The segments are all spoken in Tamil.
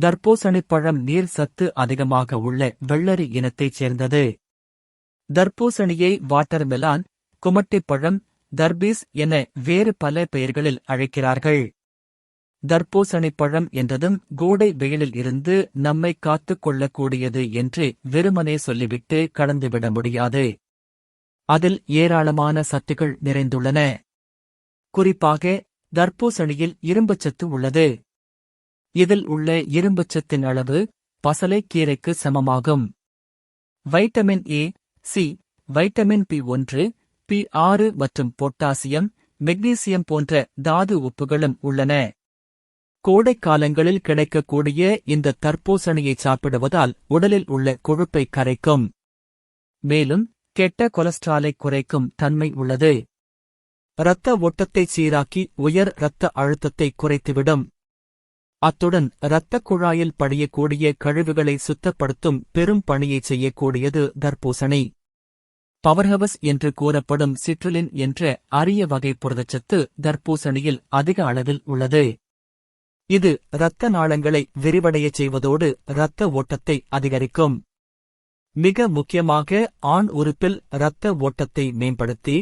தர்பூசணிப்பழம் நீர் சத்து அதிகமாக உள்ள வெள்ளரி இனத்தைச் சேர்ந்தது. தர்பூசணியை வாட்டர்மெலான் குமட்டிப்பழம் தர்பீஸ் என வேறு பல பெயர்களில் அழைக்கிறார்கள். தர்பூசணிப்பழம் என்றதும் கோடை வெயிலில் இருந்து நம்மை காத்துக் கொள்ளக்கூடியது என்று வெறுமனே சொல்லிவிட்டு கடந்துவிட முடியாது. அதில் ஏராளமான சத்துகள் நிறைந்துள்ளன. குறிப்பாக தர்பூசணியில் இரும்புச்சத்து உள்ளது. இதில் உள்ள இரும்புச்சத்தின் அளவு பசலைக்கீரைக்கு சமமாகும். Vitamin A C vitamin B ஒன்று பி ஆறு மற்றும் பொட்டாசியம் மெக்னீசியம் போன்ற தாது உப்புகளும் உள்ளன. கோடைக்காலங்களில் கிடைக்கக்கூடிய இந்த தர்பூசணியை சாப்பிடுவதால் உடலில் உள்ள கொழுப்பை கரைக்கும். மேலும் கெட்ட கொலஸ்ட்ராலை குறைக்கும் தன்மை உள்ளது. இரத்த ஓட்டத்தை சீராக்கி உயர் இரத்த அழுத்தத்தை குறைத்துவிடும். அத்துடன் இரத்தக் குழாயில் படியக்கூடிய கழிவுகளை சுத்தப்படுத்தும் பெரும் பணியைச் செய்யக்கூடியது தர்பூசணி. பவர்ஹவஸ் என்று கூறப்படும் சிட்ருலின் என்ற அரிய வகை புரதச்சத்து தர்பூசணியில் அதிக அளவில் உள்ளது. இது இரத்த நாளங்களை விரிவடையச் செய்வதோடு இரத்த ஓட்டத்தை அதிகரிக்கும். மிக முக்கியமாக ஆண் உறுப்பில் இரத்த ஓட்டத்தை மேம்படுத்தி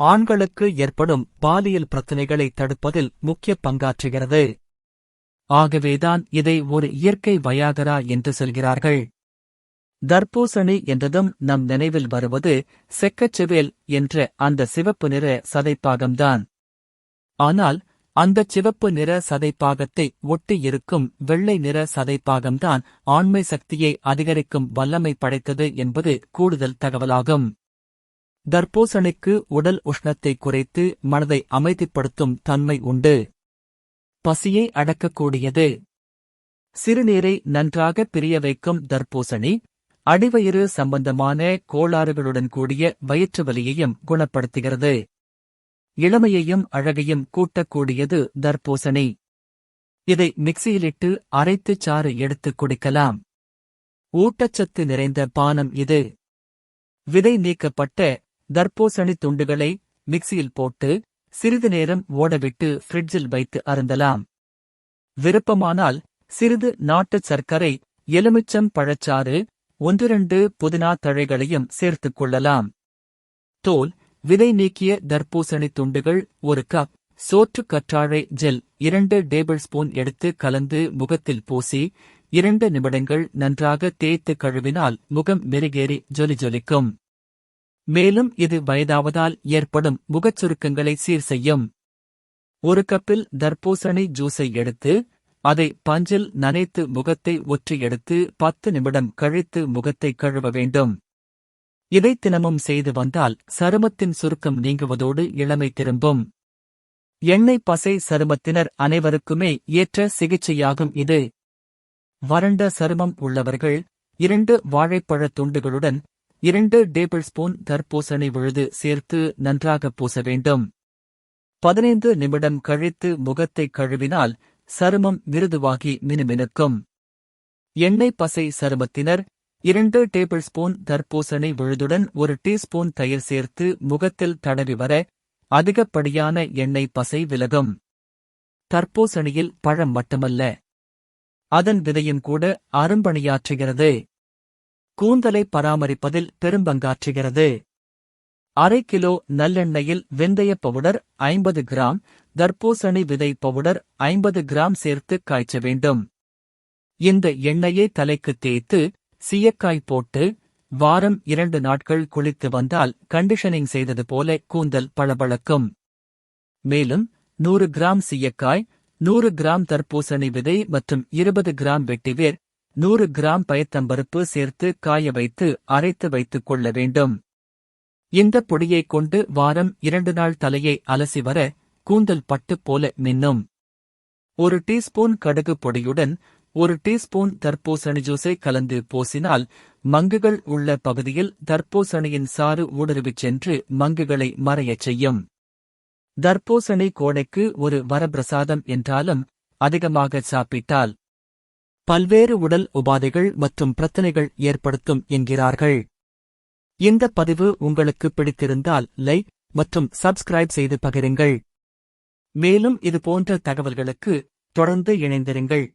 ஆண்களுக்கு ஏற்படும் பாலியல் பிரச்சினைகளை தடுப்பதில் முக்கிய பங்காற்றுகிறது. ஆகவேதான் இதை ஒரு இயற்கை வயாகரா என்று சொல்கிறார்கள். தர்பூசணி என்றதும் நம் நினைவில் வருவது செக்கச்செவேல் என்ற அந்த சிவப்பு நிற சதைப்பாகம்தான். ஆனால் அந்தச் சிவப்பு நிற சதைப்பாகத்தை ஒட்டி இருக்கும் வெள்ளை நிற சதைப்பாகம்தான் ஆண்மை சக்தியை அதிகரிக்கும் வல்லமை படைத்தது என்பது கூடுதல் தகவலாகும். தர்பூசணிக்கு உடல் உஷ்ணத்தை குறைத்து மனதை அமைதிப்படுத்தும் தன்மை உண்டு. பசியை அடக்கக்கூடியது. சிறுநீரை நன்றாக பிரிய வைக்கும் தர்பூசணி அடிவயிறு சம்பந்தமான கோளாறுகளுடன் கூடிய வயிற்று வலியையும் குணப்படுத்துகிறது. இளமையையும் அழகையும் கூட்டக்கூடியது தர்பூசணி. இதை மிக்சியிலிட்டு அரைத்துச் சாறு எடுத்துக் குடிக்கலாம். ஊட்டச்சத்து நிறைந்த பானம் இது. விதை நீக்கப்பட்ட தர்பூசணி துண்டுகளை மிக்சியில் போட்டு சிறிது நேரம் ஓடவிட்டு ஃப்ரிட்ஜில் வைத்து அருந்தலாம். விருப்பமானால் சிறிது நாட்டுச் சர்க்கரை எலுமிச்சம் பழச்சாறு ஒன்றிரண்டு புதினா தழைகளையும் சேர்த்துக் கொள்ளலாம். தோல் விதை நீக்கிய தர்பூசணி துண்டுகள் ஒரு கப். சோற்று கற்றாழை ஜெல் இரண்டு டேபிள் ஸ்பூன் எடுத்து கலந்து முகத்தில் பூசி இரண்டு நிமிடங்கள் நன்றாக தேய்த்து கழுவினால் முகம் மெருகேறி ஜொலி ஜொலிக்கும் மேலும் இது வயதாவதால் ஏற்படும் முகச் சுருக்கங்களை சீர் செய்யும் ஒரு கப்பில் தர்பூசணி ஜூஸை எடுத்து அதை பஞ்சில் நனைத்து முகத்தை ஒற்றி எடுத்து பத்து நிமிடம் கழித்து முகத்தை கழுவ வேண்டும். இதை தினமும் செய்து வந்தால் சருமத்தின் சுருக்கம் நீங்குவதோடு இளமை திரும்பும். எண்ணெய் பசை சருமத்தினர் அனைவருக்குமே ஏற்ற சிகிச்சையாகும் இது. வறண்ட சருமம் உள்ளவர்கள் இரண்டு வாழைப்பழத் துண்டுகளுடன் இரண்டு டேபிள் ஸ்பூன் தர்பூசணி விழுது சேர்த்து நன்றாக பூச வேண்டும். பதினைந்து நிமிடம் கழித்து முகத்தை கழுவினால் சருமம் மிருதுவாகி மினுமினுக்கும். எண்ணெய் பசை சருமத்தினர் இரண்டு டேபிள் ஸ்பூன் தர்பூசணி விழுதுடன் ஒரு டீஸ்பூன் தயிர் சேர்த்து முகத்தில் தடவி வர அதிகப்படியான எண்ணெய் பசை விலகும். தர்பூசணியில் பழம் மட்டுமல்ல. அதன் விதையும் கூட அரும்பணியாற்றுகிறது. கூந்தலை பராமரிப்பதில் பெரும்பங்காற்றுகிறது. அரை கிலோ நல்லெண்ணெயில் வெந்தய பவுடர் ஐம்பது கிராம் தர்பூசணி விதை பவுடர் ஐம்பது கிராம் சேர்த்து காய்ச்ச வேண்டும். இந்த எண்ணெயை தலைக்கு தேய்த்து சீயக்காய் போட்டு வாரம் இரண்டு நாட்கள் குளித்து வந்தால் கண்டிஷனிங் செய்தது போல கூந்தல் பளபளக்கும். மேலும் நூறு கிராம் சீயக்காய் நூறு கிராம் தர்பூசணி விதை மற்றும் இருபது கிராம் வெட்டிவேர் நூறு கிராம் பயத்தம்பருப்பு சேர்த்து காய வைத்து அரைத்து வைத்துக் கொள்ள வேண்டும். இந்த பொடியைக் கொண்டு வாரம் இரண்டு நாள் தலையை அலசி வர கூந்தல் பட்டு போல மின்னும். ஒரு டீஸ்பூன் கடுகு பொடியுடன் ஒரு டீஸ்பூன் தர்பூசணி ஜூஸை கலந்து பூசினால் மங்குகள் உள்ள பகுதியில் தர்பூசணியின் சாறு ஊடுருவிச் சென்று மங்குகளை மறையச் செய்யும். தர்பூசணி கோடைக்கு ஒரு வரப்பிரசாதம் என்றாலும் அதிகமாக சாப்பிட்டால் பல்வேறு உடல் உபாதைகள் மற்றும் பிரச்சனைகள் ஏற்படுத்தும் என்கிறார்கள். இந்த பதிவு உங்களுக்கு பிடித்திருந்தால் லைக் மற்றும் சப்ஸ்கிரைப் செய்து பகிருங்கள். மேலும் இது போன்ற தகவல்களுக்கு தொடர்ந்து இணைந்திருங்கள்.